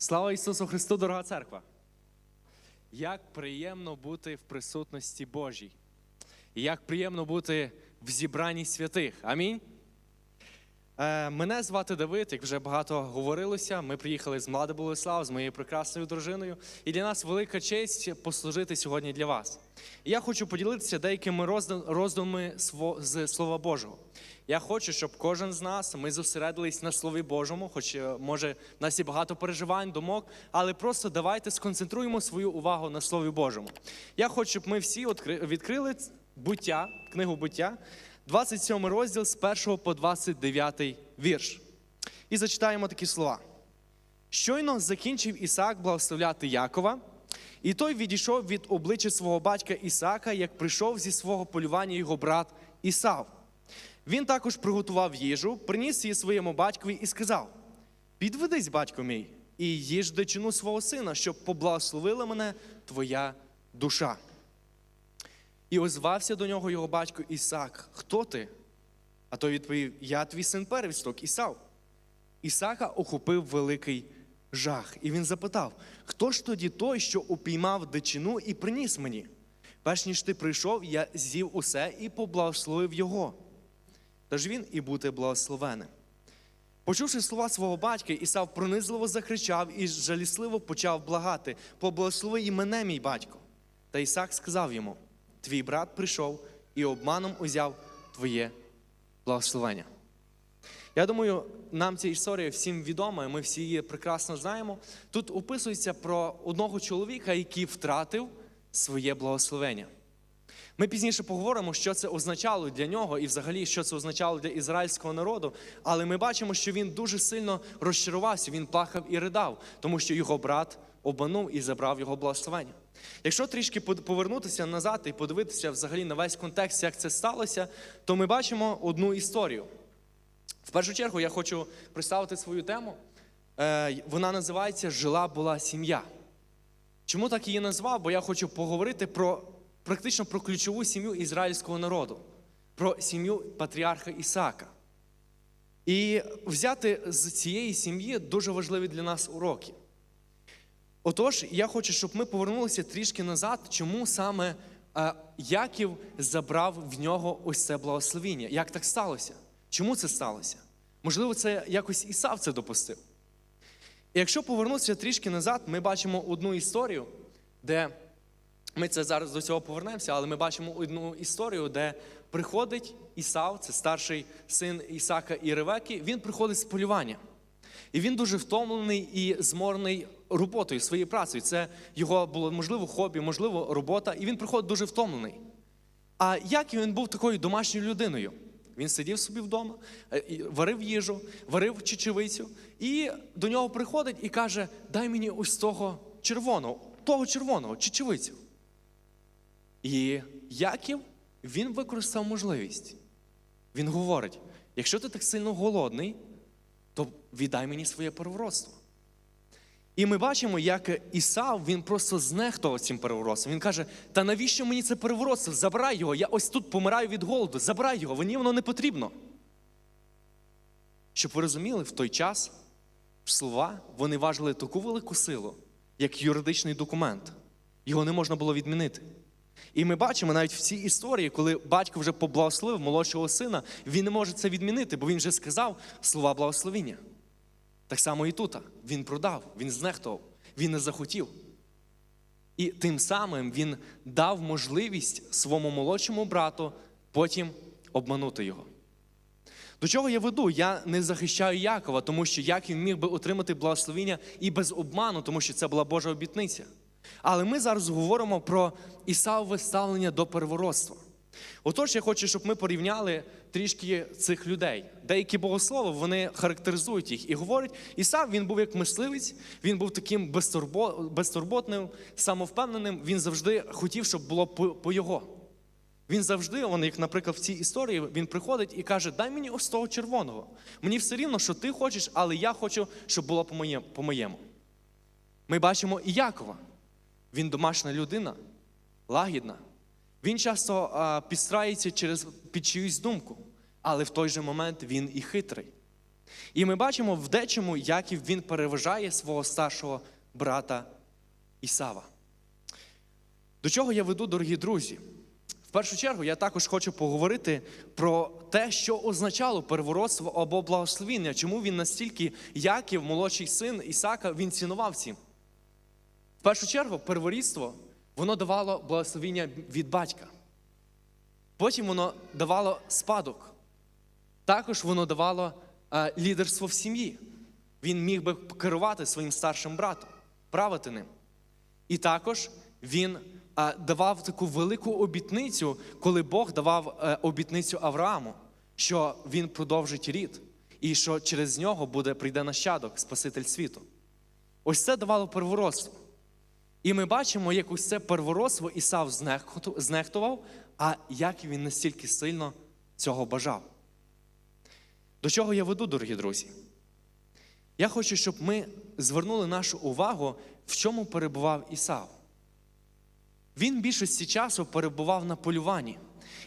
Слава Ісусу Христу, дорога церква! Як приємно бути в присутності Божій. І як приємно бути в зібранні святих. Амінь. Е, мене звати Давид, як вже багато говорилося. Ми приїхали з Млади Болеслав, з моєю прекрасною дружиною. І для нас велика честь послужити сьогодні для вас. І я хочу поділитися деякими роздумами з Слова Божого. Я хочу, щоб кожен з нас ми зосередились на Слові Божому, хоч е, може в нас є багато переживань, думок, але просто давайте сконцентруємо свою увагу на Слові Божому. Я хочу, щоб ми всі відкри- відкрили буття, книгу буття, 27 розділ з 1 по 29 вірш. І зачитаємо такі слова. Щойно закінчив Ісаак благословляти Якова, і той відійшов від обличчя свого батька Ісаака, як прийшов зі свого полювання його брат Ісав. Він також приготував їжу, приніс її своєму батькові і сказав: Підведись, батько мій, і їж дичину свого сина, щоб поблагословила мене твоя душа. І озвався до нього його батько Ісаак: Хто ти? А той відповів: Я твій син первісток, Ісав. Ісака охопив великий жах, і він запитав: Хто ж тоді той, що упіймав дичину і приніс мені? Перш ніж ти прийшов, я з'їв усе і поблагословив його. Тож він і бути благословеним. Почувши слова свого батька, Ісав пронизливо закричав і жалісливо почав благати: Поблагослови і мене, мій батько. Та Ісак сказав йому: Твій брат прийшов і обманом узяв твоє благословення. Я думаю, нам ця історія всім відома, і ми всі її прекрасно знаємо. Тут описується про одного чоловіка, який втратив своє благословення. Ми пізніше поговоримо, що це означало для нього і взагалі, що це означало для ізраїльського народу. Але ми бачимо, що він дуже сильно розчарувався, він плакав і ридав, тому що його брат обманув і забрав його благословення. Якщо трішки повернутися назад і подивитися взагалі на весь контекст, як це сталося, то ми бачимо одну історію. В першу чергу я хочу представити свою тему. Е, Вона називається Жила була сім'я. Чому так її назвав? Бо я хочу поговорити про практично про ключову сім'ю ізраїльського народу, про сім'ю патріарха Ісаака. І взяти з цієї сім'ї дуже важливі для нас уроки. Отож, я хочу, щоб ми повернулися трішки назад, чому саме е, Яків забрав в нього ось це благословіння. Як так сталося? Чому це сталося? Можливо, це якось Ісав це допустив. Якщо повернутися трішки назад, ми бачимо одну історію, де ми це зараз до цього повернемося, але ми бачимо одну історію, де приходить Ісав, це старший син Ісака і Ревеки, він приходить з полювання. І він дуже втомлений і зморений роботою, своєю працею. Це його було можливо хобі, можливо, робота, і він приходить дуже втомлений. А як він був такою домашньою людиною? Він сидів собі вдома, е, варив їжу, варив чечевицю, і до нього приходить і каже: Дай мені ось того червоного, того червоного, чечевицю. І Яків він використав можливість. Він говорить: якщо ти так сильно голодний, то віддай мені своє первородство. І ми бачимо, як Ісав він просто знехтував цим переворотством. Він каже: Та навіщо мені це переворотство? Забирай його, я ось тут помираю від голоду, забирай його, мені воно не потрібно. Щоб ви розуміли, в той час слова вони важили таку велику силу, як юридичний документ. Його не можна було відмінити. І ми бачимо навіть в цій історії, коли батько вже поблагословив молодшого сина, він не може це відмінити, бо він вже сказав слова благословіння. Так само і тут. Він продав, він знехтував, він не захотів. І тим самим він дав можливість своєму молодшому брату потім обманути його. До чого я веду? Я не захищаю Якова, тому що Яків міг би отримати благословіння і без обману, тому що це була Божа обітниця. Але ми зараз говоримо про Ісавове ставлення до первородства. Отож, я хочу, щоб ми порівняли трішки цих людей. Деякі богослови вони характеризують їх і говорять, Ісав він був як мисливець, він був таким безтурботним, самовпевненим. Він завжди хотів, щоб було по, його. Він завжди, он, як, наприклад, в цій історії, він приходить і каже: Дай мені ось того червоного. Мені все рівно, що ти хочеш, але я хочу, щоб було по моєму. Ми бачимо і Якова. Він домашня людина, лагідна. Він часто а, підстрається через під чиюсь думку, але в той же момент він і хитрий. І ми бачимо в дечому, Яків він переважає свого старшого брата Ісава. До чого я веду, дорогі друзі? В першу чергу я також хочу поговорити про те, що означало переворотство або благословіння, чому він настільки Яків, молодший син Ісака, він цінував цим. В першу чергу, переворітство, воно давало благословіння від батька. Потім воно давало спадок. Також воно давало е, лідерство в сім'ї. Він міг би керувати своїм старшим братом, правити ним. І також він е, давав таку велику обітницю, коли Бог давав е, обітницю Аврааму, що він продовжить рід, і що через нього буде прийде нащадок, Спаситель світу. Ось це давало первородство. І ми бачимо, як ось це Ісав знехтував, а як він настільки сильно цього бажав. До чого я веду, дорогі друзі? Я хочу, щоб ми звернули нашу увагу, в чому перебував Ісав. Він більшості часу перебував на полюванні.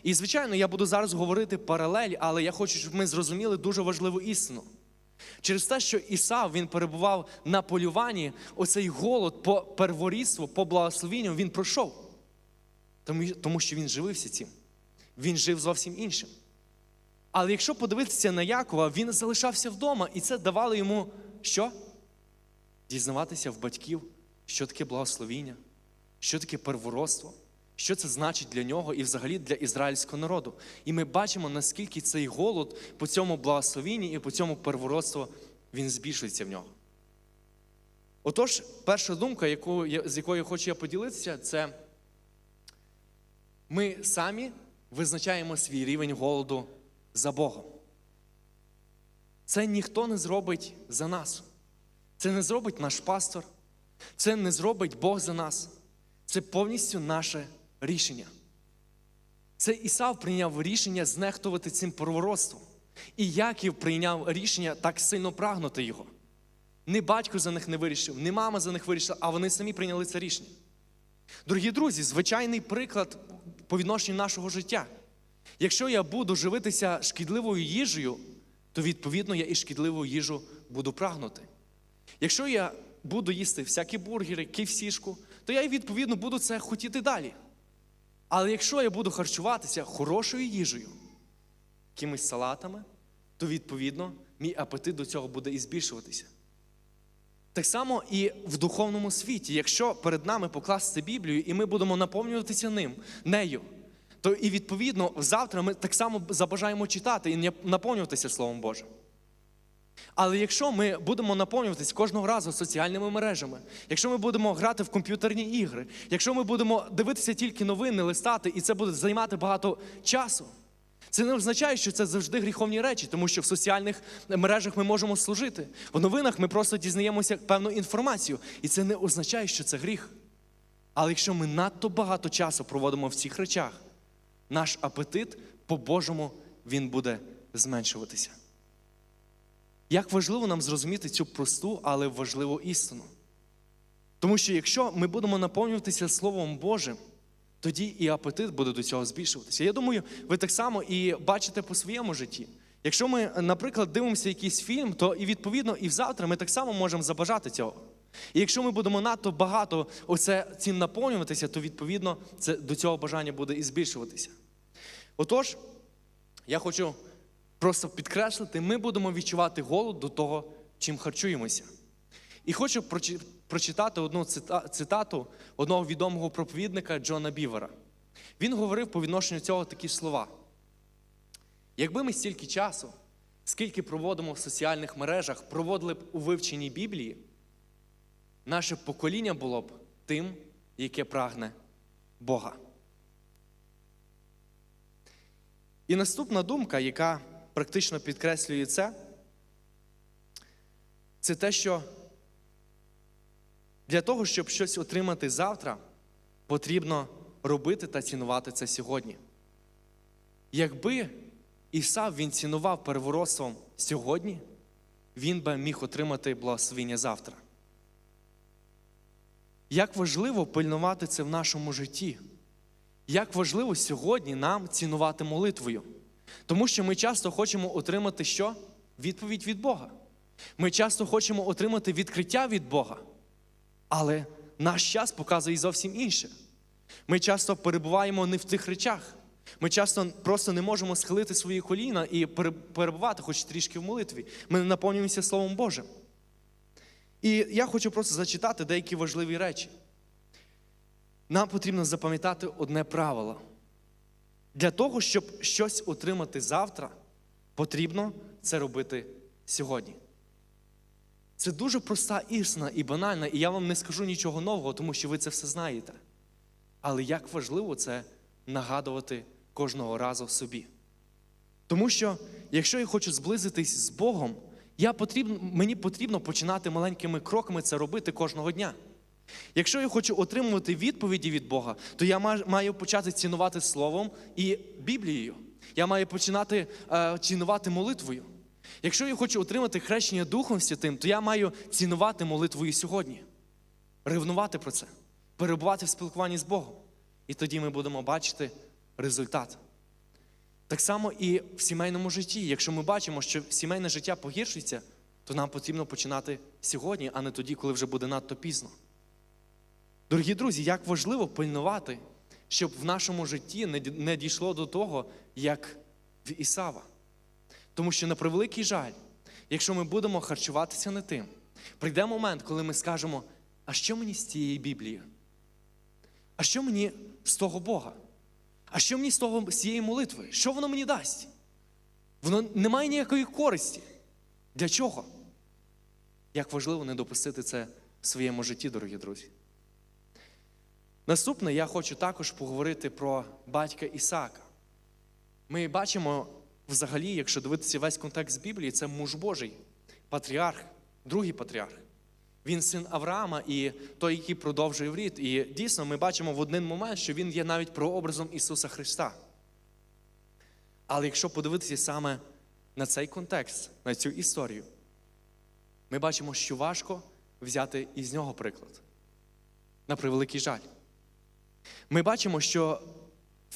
І, звичайно, я буду зараз говорити паралель, але я хочу, щоб ми зрозуміли дуже важливу істину. Через те, що Ісав він перебував на полюванні, оцей голод по перворідству, по благословенню він пройшов. Тому, тому що він живився цим. Він жив зовсім іншим. Але якщо подивитися на Якова, він залишався вдома, і це давало йому що? Дізнаватися в батьків, що таке благословіння, що таке первородство, що це значить для нього і взагалі для ізраїльського народу. І ми бачимо, наскільки цей голод по цьому благословінні і по цьому первородству він збільшується в нього. Отож, перша думка, яку, з якою хочу я поділитися, це ми самі визначаємо свій рівень голоду за Богом. Це ніхто не зробить за нас. Це не зробить наш пастор, це не зробить Бог за нас. Це повністю наше рішення. Це Ісав прийняв рішення знехтувати цим первородством. І Яків прийняв рішення так сильно прагнути його. Не батько за них не вирішив, не мама за них вирішила, а вони самі прийняли це рішення. Дорогі друзі, звичайний приклад по відношенню нашого життя. Якщо я буду живитися шкідливою їжею, то відповідно я і шкідливу їжу буду прагнути. Якщо я буду їсти всякі бургери, ківсішку, то я і відповідно буду це хотіти далі. Але якщо я буду харчуватися хорошою їжею, якимись салатами, то відповідно мій апетит до цього буде і збільшуватися. Так само і в духовному світі, якщо перед нами покласти Біблію, і ми будемо наповнюватися ним, нею, то і відповідно завтра ми так само забажаємо читати і наповнюватися Словом Божим. Але якщо ми будемо наповнюватись кожного разу соціальними мережами, якщо ми будемо грати в комп'ютерні ігри, якщо ми будемо дивитися тільки новини, листати, і це буде займати багато часу, це не означає, що це завжди гріховні речі, тому що в соціальних мережах ми можемо служити. В новинах ми просто дізнаємося певну інформацію, і це не означає, що це гріх. Але якщо ми надто багато часу проводимо в цих речах, наш апетит по-божому він буде зменшуватися. Як важливо нам зрозуміти цю просту, але важливу істину. Тому що якщо ми будемо наповнюватися Словом Божим, тоді і апетит буде до цього збільшуватися. Я думаю, ви так само і бачите по своєму житті. Якщо ми, наприклад, дивимося якийсь фільм, то і відповідно і завтра ми так само можемо забажати цього. І якщо ми будемо надто багато оце цим наповнюватися, то відповідно це до цього бажання буде і збільшуватися. Отож, я хочу просто підкреслити, ми будемо відчувати голод до того, чим харчуємося. І хочу прочитати одну цитату одного відомого проповідника Джона Бівера. Він говорив по відношенню цього такі слова. Якби ми стільки часу, скільки проводимо в соціальних мережах, проводили б у вивченні Біблії, наше покоління було б тим, яке прагне Бога. І наступна думка, яка практично підкреслює це, це те, що для того, щоб щось отримати завтра, потрібно робити та цінувати це сьогодні. Якби Ісав він цінував первородством сьогодні, він би міг отримати благословення завтра. Як важливо пильнувати це в нашому житті. Як важливо сьогодні нам цінувати молитвою. Тому що ми часто хочемо отримати що? відповідь від Бога. Ми часто хочемо отримати відкриття від Бога, але наш час показує зовсім інше. Ми часто перебуваємо не в тих речах. Ми часто просто не можемо схилити свої коліна і перебувати хоч трішки в молитві. Ми не наповнюємося Словом Божим. І я хочу просто зачитати деякі важливі речі. Нам потрібно запам'ятати одне правило. Для того, щоб щось отримати завтра, потрібно це робити сьогодні. Це дуже проста істина і банальна, і я вам не скажу нічого нового, тому що ви це все знаєте. Але як важливо це нагадувати кожного разу собі. Тому що, якщо я хочу зблизитись з Богом, я потрібно, мені потрібно починати маленькими кроками це робити кожного дня. Якщо я хочу отримувати відповіді від Бога, то я маю почати цінувати Словом і Біблією. Я маю починати е, цінувати молитвою. Якщо я хочу отримати хрещення Духом Святим, то я маю цінувати молитвою сьогодні, ревнувати про це, перебувати в спілкуванні з Богом. І тоді ми будемо бачити результат. Так само і в сімейному житті. Якщо ми бачимо, що сімейне життя погіршується, то нам потрібно починати сьогодні, а не тоді, коли вже буде надто пізно. Дорогі друзі, як важливо пильнувати, щоб в нашому житті не дійшло до того, як в Ісава. Тому що, на превеликий жаль, якщо ми будемо харчуватися не тим, прийде момент, коли ми скажемо, а що мені з цієї Біблії? А що мені з того Бога? А що мені з того з цієї молитви? Що воно мені дасть? Воно не має ніякої користі. Для чого? Як важливо не допустити це в своєму житті, дорогі друзі. Наступне я хочу також поговорити про батька Ісаака. Ми бачимо взагалі, якщо дивитися весь контекст Біблії, це муж Божий, патріарх, другий патріарх. Він син Авраама і той, який продовжує в рід. І дійсно ми бачимо в один момент, що він є навіть прообразом Ісуса Христа. Але якщо подивитися саме на цей контекст, на цю історію, ми бачимо, що важко взяти із нього приклад. На превеликий жаль. Ми бачимо, що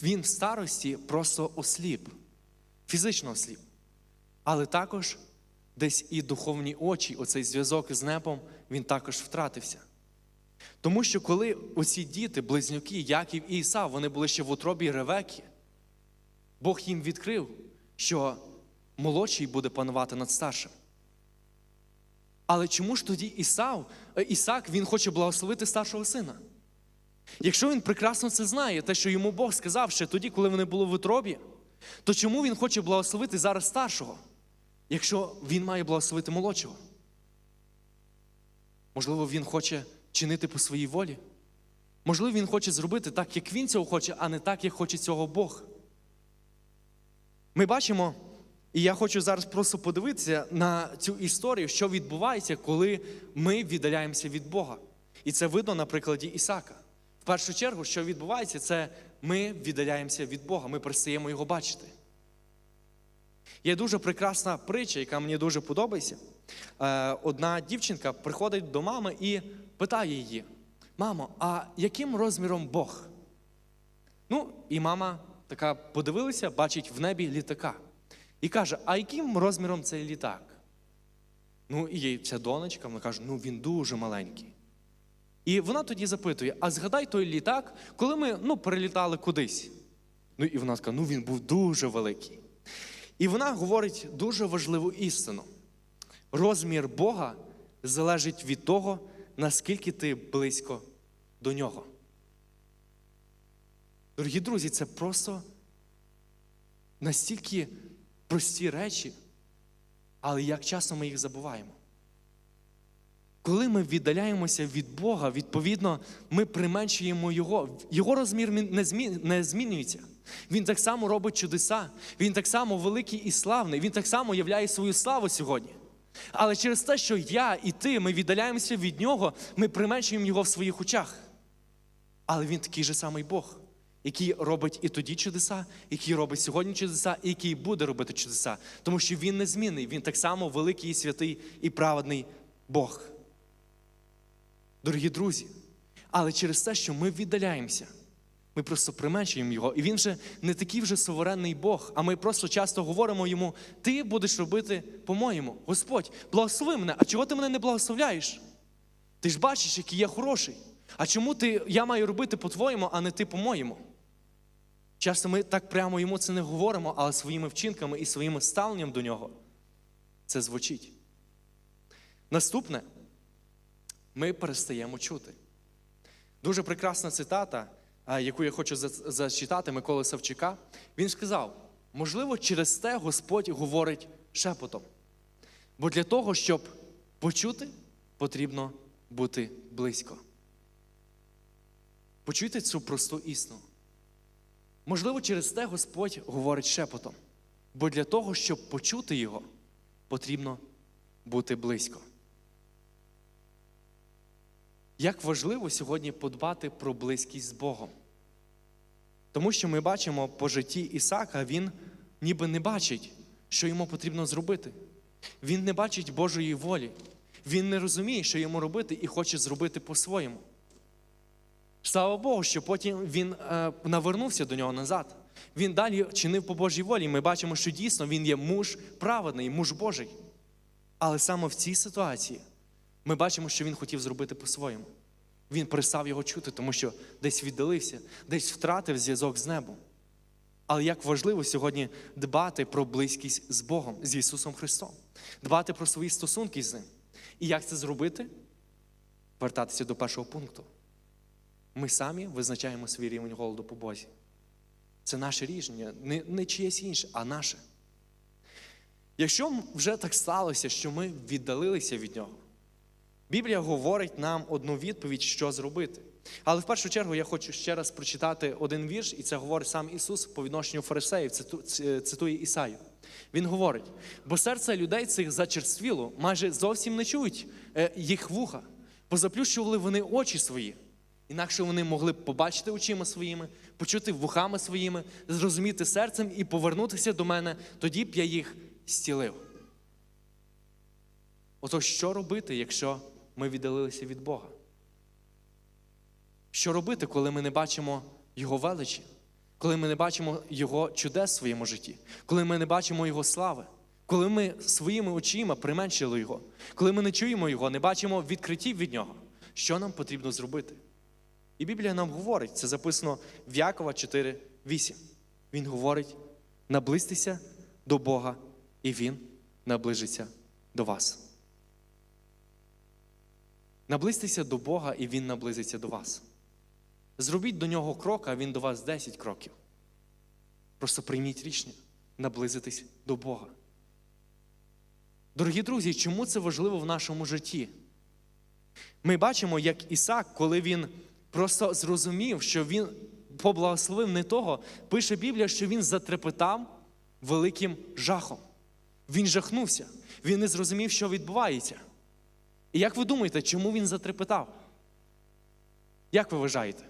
він в старості просто осліп, фізично осліп, але також десь і духовні очі, оцей зв'язок з небом, він також втратився. Тому що коли оці діти, близнюки, Яків і Ісав, вони були ще в утробі Ревеки, Бог їм відкрив, що молодший буде панувати над старшим. Але чому ж тоді Ісав, Ісак, він хоче благословити старшого сина? Якщо він прекрасно це знає, те, що йому Бог сказав ще тоді, коли вони були в утробі, то чому він хоче благословити зараз старшого, якщо він має благословити молодшого? Можливо, він хоче чинити по своїй волі. Можливо, він хоче зробити так, як він цього хоче, а не так, як хоче цього Бог. Ми бачимо, і я хочу зараз просто подивитися на цю історію, що відбувається, коли ми віддаляємося від Бога. І це видно на прикладі Ісака. В першу чергу, що відбувається, це ми віддаляємося від Бога, ми перестаємо його бачити. Є дуже прекрасна притча, яка мені дуже подобається. Е, Одна дівчинка приходить до мами і питає її: Мамо, а яким розміром Бог? Ну, і мама така подивилася, бачить в небі літака. І каже: А яким розміром цей літак? Ну, і їй ця донечка, вона каже, ну він дуже маленький. І вона тоді запитує: а згадай той літак, коли ми ну, перелітали кудись. Ну і вона така, ну він був дуже великий. І вона говорить дуже важливу істину. Розмір Бога залежить від того, наскільки ти близько до нього. Дорогі друзі, це просто настільки прості речі, але як часто ми їх забуваємо. Коли ми віддаляємося від Бога, відповідно, ми применшуємо Його. Його розмір не, змін, не змінюється. Він так само робить чудеса, він так само великий і славний, він так само являє свою славу сьогодні. Але через те, що я і ти, ми віддаляємося від Нього, ми применшуємо Його в своїх очах. Але він такий же самий Бог, який робить і тоді чудеса, який робить сьогодні чудеса, і який буде робити чудеса. Тому що він незмінний, він так само великий, і святий і праведний Бог. Дорогі друзі, але через те, що ми віддаляємося, Ми просто применшуємо його. І він вже не такий вже суверенний Бог, а ми просто часто говоримо йому: ти будеш робити по-моєму. Господь, благослови мене, а чого ти мене не благословляєш? Ти ж бачиш, який я хороший. А чому ти, я маю робити по-твоєму, а не ти по-моєму? Часто ми так прямо йому це не говоримо, але своїми вчинками і своїм ставленням до нього це звучить. Наступне, ми перестаємо чути. Дуже прекрасна цитата, яку я хочу зачитати Миколи Савчука. Він сказав: можливо, через те Господь говорить шепотом. Бо для того, щоб почути, потрібно бути близько. Почуйте цю просту істину. Можливо, через те Господь говорить шепотом. Бо для того, щоб почути його, потрібно бути близько. Як важливо сьогодні подбати про близькість з Богом. Тому що ми бачимо по житті Ісака, він ніби не бачить, що йому потрібно зробити. Він не бачить Божої волі. Він не розуміє, що йому робити, і хоче зробити по-своєму. Слава Богу, що потім він е, навернувся до нього назад. Він далі чинив по Божій волі. Ми бачимо, що дійсно він є муж праведний, муж Божий. Але саме в цій ситуації ми бачимо, що він хотів зробити по-своєму. Він перестав його чути, тому що десь віддалився, десь втратив зв'язок з небом. Але як важливо сьогодні дбати про близькість з Богом, з Ісусом Христом, дбати про свої стосунки з Ним. І як це зробити? Вертатися до першого пункту. Ми самі визначаємо свій рівень голоду по Бозі. Це наше рішення, не, не чиєсь інше, а наше. Якщо вже так сталося, що ми віддалилися від нього, Біблія говорить нам одну відповідь, що зробити. Але в першу чергу я хочу ще раз прочитати один вірш, і це говорить сам Ісус по відношенню фарисеїв, цитує Ісаю. Він говорить: бо серце людей цих зачерствіло, майже зовсім не чують е, їх вуха, позаплющували вони очі свої. Інакше вони могли б побачити очима своїми, почути вухами своїми, зрозуміти серцем і повернутися до мене, тоді б я їх зцілив. Отож, що робити, якщо ми віддалилися від Бога? Що робити, коли ми не бачимо Його величі, коли ми не бачимо Його чудес в своєму житті, коли ми не бачимо Його слави, коли ми своїми очима применшили Його, коли ми не чуємо Його, не бачимо відкриттів від Нього, що нам потрібно зробити? І Біблія нам говорить, це записано в Якова 4:8. Він говорить: наблизьтеся до Бога, і Він наближиться до вас. Наблизьтеся до Бога, і Він наблизиться до вас. Зробіть до нього крок, а Він до вас 10 кроків. Просто прийміть рішення наблизитись до Бога. Дорогі друзі, чому це важливо в нашому житті? Ми бачимо, як Ісак, коли він просто зрозумів, що він поблагословив не того, пише Біблія, що він затрепетав великим жахом. Він жахнувся, він не зрозумів, що відбувається. І як ви думаєте, чому він затрепетав? Як ви вважаєте?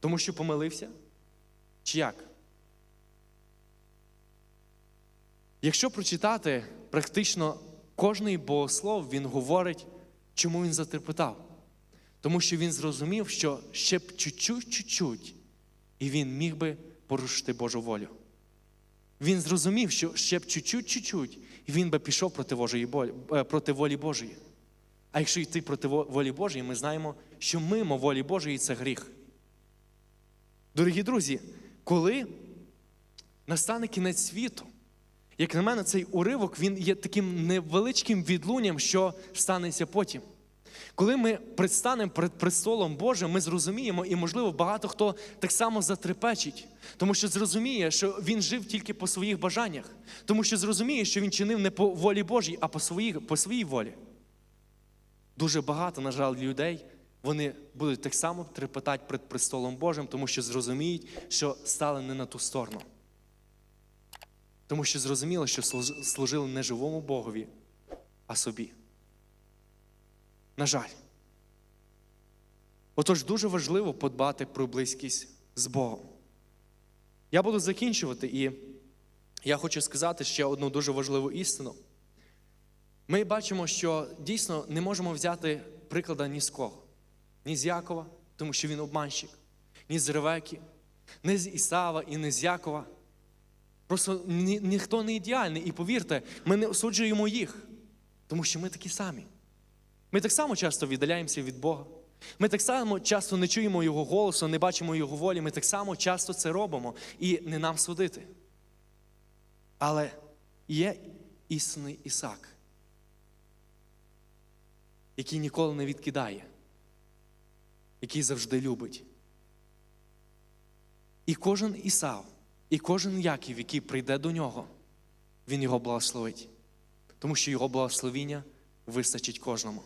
Тому що помилився? Чи як? Якщо прочитати практично кожний богослов, він говорить, чому він затрепетав. Тому що він зрозумів, що ще б чуть-чуть, і він міг би порушити Божу волю. Він зрозумів, що ще б чуть-чуть, і він би пішов проти, Божої, е, проти волі Божої. А якщо йти проти волі Божої, ми знаємо, що мимо волі Божої це гріх. Дорогі друзі, коли настане кінець світу, як на мене, цей уривок він є таким невеличким відлунням, що станеться потім. Коли ми предстанемо перед престолом Божим, ми зрозуміємо, і, можливо, багато хто так само затрепечить, тому що зрозуміє, що він жив тільки по своїх бажаннях, тому що зрозуміє, що він чинив не по волі Божій, а по своїй, по своїй волі. Дуже багато, на жаль, людей вони будуть так само трепетати перед престолом Божим, тому що зрозуміють, що стали не на ту сторону. Тому що зрозуміло, що служили не живому Богові, а собі. На жаль. Отож, дуже важливо подбати про близькість з Богом. Я буду закінчувати, і я хочу сказати ще одну дуже важливу істину. Ми бачимо, що дійсно не можемо взяти приклада ні з кого, ні з Якова, тому що він обманщик, ні з Ревеки, не з Ісава і не з Якова. Просто ні, ніхто не ідеальний. І повірте, ми не осуджуємо їх, тому що ми такі самі. Ми так само часто віддаляємося від Бога. Ми так само часто не чуємо Його голосу, не бачимо Його волі. Ми так само часто це робимо і не нам судити. Але є істинний Ісак, який ніколи не відкидає, який завжди любить. І кожен Ісав, і кожен Яків, який прийде до нього, він його благословить. Тому що його благословіння вистачить кожному.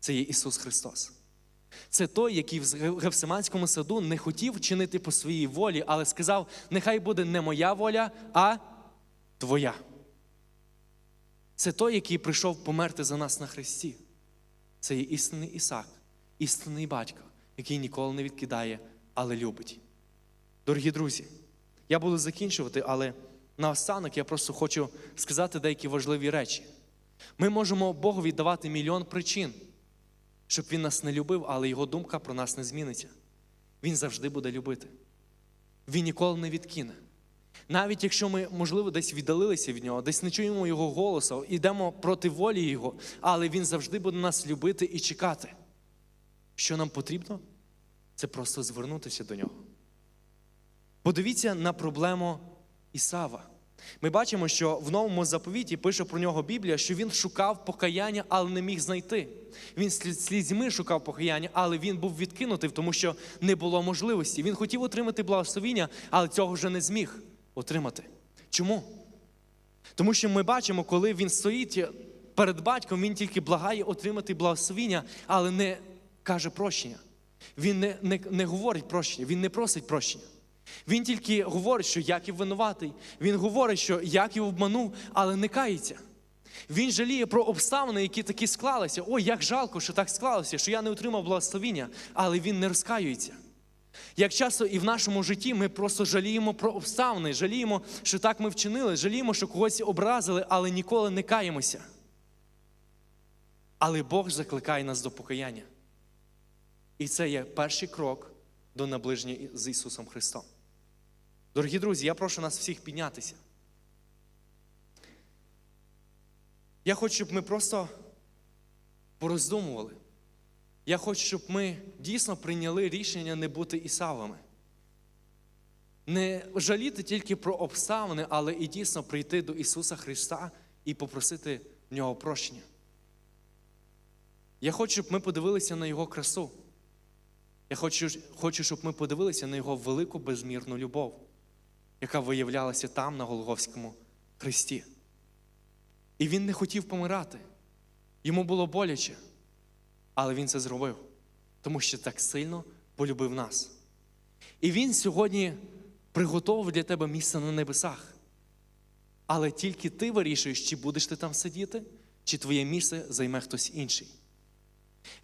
Це є Ісус Христос. Це той, який в Гефсиманському саду не хотів чинити по своїй волі, але сказав: нехай буде не моя воля, а твоя. Це той, який прийшов померти за нас на Христі. Це є істинний Ісак, істинний батько, який ніколи не відкидає, але любить. Дорогі друзі, я буду закінчувати, але наостанок я просто хочу сказати деякі важливі речі. Ми можемо Богові давати мільйон причин, щоб Він нас не любив, але Його думка про нас не зміниться. Він завжди буде любити. Він ніколи не відкине. Навіть якщо ми, можливо, десь віддалилися від нього, десь не чуємо Його голосу, йдемо проти волі Його, але Він завжди буде нас любити і чекати. Що нам потрібно? Це просто звернутися до нього. Подивіться на проблему Ісава. Ми бачимо, що в новому заповіті пише про нього Біблія, що він шукав покаяння, але не міг знайти. Він слізьми шукав покаяння, але він був відкинутий, тому що не було можливості. Він хотів отримати благословіння, але цього вже не зміг отримати. Чому? Тому що ми бачимо, коли він стоїть перед батьком, він тільки благає отримати благословіння, але не каже прощення. Він не, не, не говорить прощення, він не просить прощення. Він тільки говорить, що Яків винуватий. Він говорить, що Яків обманув, але не кається. Він жаліє про обставини, які такі склалися. Ой, як жалко, що так склалося, що я не отримав благословіння, але він не розкаюється. Як часто і в нашому житті ми просто жаліємо про обставини, жаліємо, що так ми вчинили, жаліємо, що когось образили, але ніколи не каємося. Але Бог закликає нас до покаяння. І це є перший крок до наближення з Ісусом Христом. Дорогі друзі, я прошу нас всіх піднятися. Я хочу, щоб ми просто пороздумували. Я хочу, щоб ми дійсно прийняли рішення не бути Ісавами. Не жаліти тільки про обставини, але і дійсно прийти до Ісуса Христа і попросити в Нього прощення. Я хочу, щоб ми подивилися на Його красу. Я хочу, хочу, щоб ми подивилися на Його велику безмірну любов, яка виявлялася там, на Голговському Христі. І Він не хотів помирати. Йому було боляче, але Він це зробив, тому що так сильно полюбив нас. І Він сьогодні приготовив для тебе місце на небесах. Але тільки ти вирішуєш, чи будеш ти там сидіти, чи твоє місце займе хтось інший.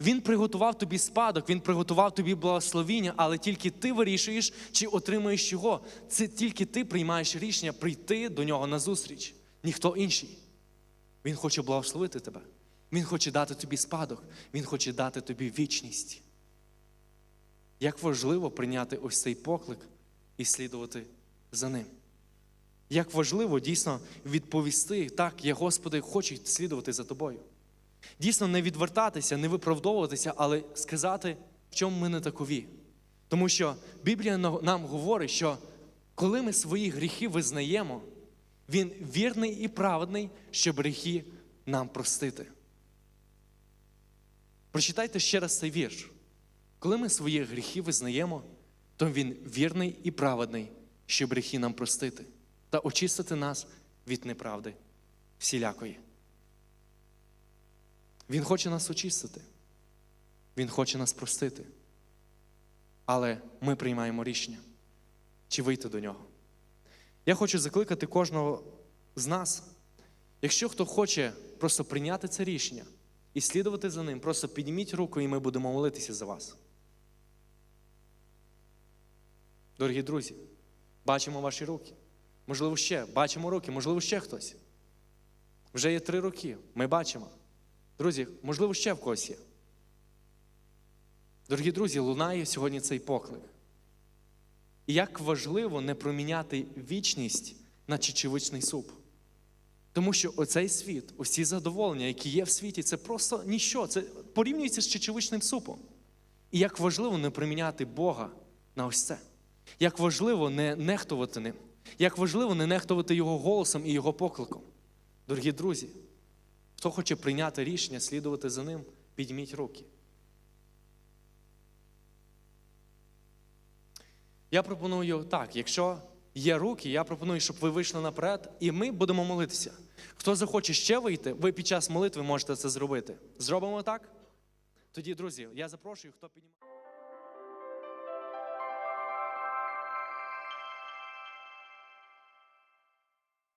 Він приготував тобі спадок, він приготував тобі благословіння, але тільки ти вирішуєш, чи отримаєш його. Це тільки ти приймаєш рішення прийти до нього на зустріч, ніхто інший. Він хоче благословити тебе. Він хоче дати тобі спадок, Він хоче дати тобі вічність. Як важливо прийняти ось цей поклик і слідувати за ним. Як важливо дійсно відповісти, так, я, Господи, хочу слідувати за тобою. Дійсно, не відвертатися, не виправдовуватися, але сказати, в чому ми не такові. Тому що Біблія нам говорить, що коли ми свої гріхи визнаємо, Він вірний і праведний, щоб гріхи нам простити. Прочитайте ще раз цей вірш. Коли ми свої гріхи визнаємо, то Він вірний і праведний, щоб гріхи нам простити та очистити нас від неправди всілякої. Він хоче нас очистити. Він хоче нас простити. Але ми приймаємо рішення, чи вийти до нього. Я хочу закликати кожного з нас, якщо хто хоче просто прийняти це рішення і слідувати за ним, просто підніміть руку, і ми будемо молитися за вас. Дорогі друзі, бачимо ваші руки. Можливо, ще бачимо руки, можливо, ще хтось. Вже є три роки. Ми бачимо. Друзі, можливо, ще в когось є. Дорогі друзі, лунає сьогодні цей поклик. І як важливо не проміняти вічність на чечевичний суп. Тому що оцей світ, усі задоволення, які є в світі, це просто ніщо. Це порівнюється з чечевичним супом. І як важливо не приміняти Бога на ось це. Як важливо не нехтувати ним. Як важливо не нехтувати Його голосом і Його покликом. Дорогі друзі, хто хоче прийняти рішення, слідувати за ним, підніміть руки. Я пропоную так, якщо є руки, я пропоную, щоб ви вийшли наперед, і ми будемо молитися. Хто захоче ще вийти, ви під час молитви можете це зробити. Зробимо так? Тоді, друзі, я запрошую, хто піднімає.